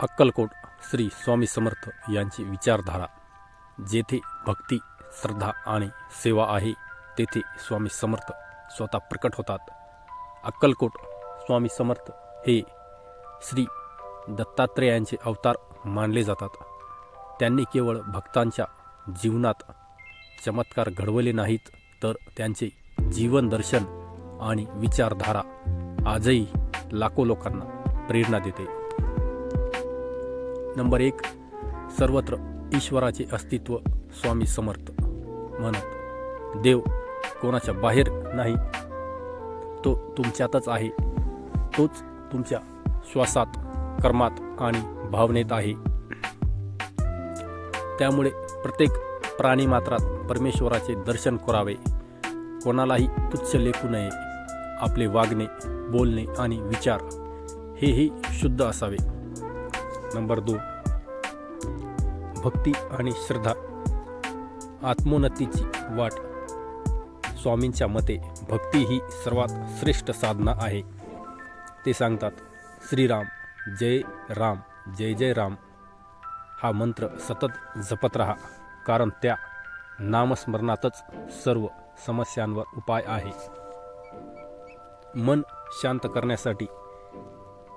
अक्कलकोट श्री स्वामी समर्थ यांची विचारधारा जेथे भक्ती श्रद्धा आणि सेवा आहे तेथे स्वामी समर्थ स्वतः प्रकट होतात. अक्कलकोट स्वामी समर्थ हे श्री दत्तात्रेयांचे अवतार मानले जातात. त्यांनी केवळ भक्तांच्या जीवनात चमत्कार घडवले नाहीत तर त्यांचे जीवनदर्शन आणि विचारधारा आजही लाखो लोकांना प्रेरणा देते. नंबर एक सर्वत्र ईश्वराचे अस्तित्व स्वामी समर्थ म्हणत देव कोणाच्या बाहेर नाही. तो तुमच्यातच आहे. तोच तुमच्या श्वासात कर्मात आणि भावनेत आहे. त्यामुळे प्रत्येक प्राणीमात्रात परमेश्वराचे दर्शन करावे. कोणालाही तुच्छ लेखू नये. आपले वागणे बोलणे आणि विचार हेही शुद्ध असावे. नंबर दोन. भक्ती आणि श्रद्धा आत्मोन्नतीची वाट. स्वामींच्या मते भक्ती ही सर्वात श्रेष्ठ साधना आहे. ते सांगतात श्रीराम जय राम जय जय राम. हा मंत्र सतत जपत राहा कारण त्या नामस्मरणातच सर्व समस्यांवर उपाय आहे. मन शांत करण्यासाठी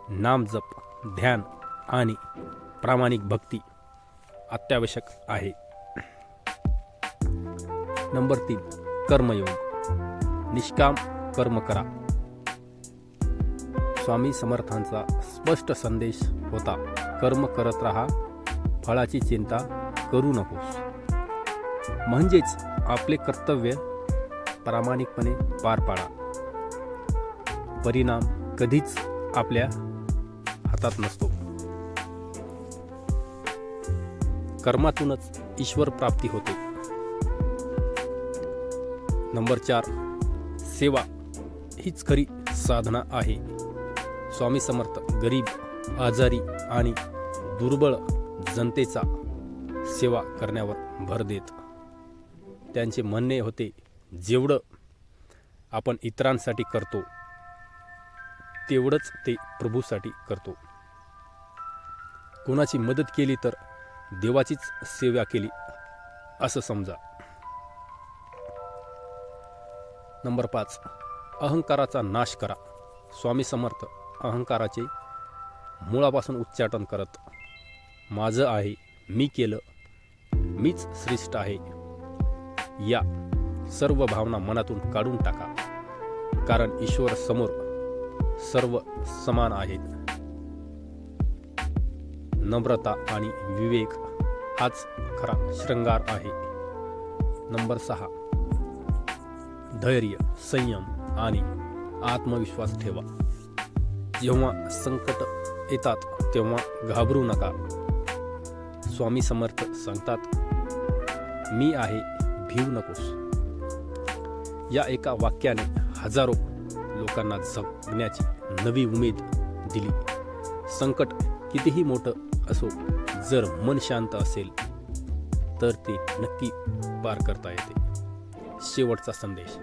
नामजप ध्यान आणि प्रामाणिक भक्ती अत्यावश्यक आहे. नंबर तीन कर्मयोग. निष्काम कर्म करा. स्वामी समर्थांचा स्पष्ट संदेश होता कर्म करत राहा फळाची चिंता करू नकोस. म्हणजेच आपले कर्तव्य प्रामाणिकपणे पार पाडा. परिणाम कधीच आपल्या हातात नसतो. कर्मातूनच ईश्वर प्राप्ती होते. नंबर चार सेवा हीच खरी साधना आहे. स्वामी समर्थ गरीब आजारी आणि दुर्बळ जनतेचा सेवा करण्यावर भर देत. त्यांचे म्हणणे होते जेवढं आपण इतरांसाठी करतो तेवढंच ते प्रभूसाठी करतो. कोणाची मदत केली तर देवाचीच सेवा केली. असं समजा. नंबर पाच. अहंकाराचा नाश करा. स्वामी समर्थ अहंकाराचे मुळापासून उच्चाटन करत माझं आहे मी केलं मीच श्रेष्ठ आहे. या सर्व भावना मनातून काढून टाका. कारण ईश्वर समोर सर्व समान आहेत. नम्रता आणि विवेक हाच खरा श्रृंगार आहे. नंबर सहा. धैर्य संयम आणि आत्मविश्वास ठेवा. जेव्हा संकट येतात तेव्हा घाबरू नका. स्वामी समर्थ सांगतात मी आहे भीव नकोस. या एका वाक्याने हजारो लोकांना जगण्याची नवी उमेद दिली. संकट कितीही मोठं असो जर मन शांत असेल तर ते नक्की पार करता येते. शेवटचा संदेश.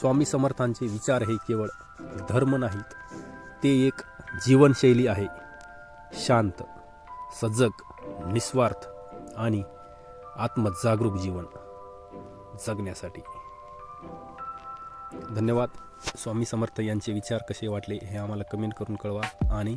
स्वामी समर्थांचे विचार हे केवळ धर्म नाहीत ते एक जीवनशैली आहे. शांत सजग निस्वार्थ आणि आत्मजागरूक जीवन जगण्यासाठी. धन्यवाद. स्वामी समर्थ यांचे विचार कसे वाटले हे आम्हाला कमेंट करून कळवा आणि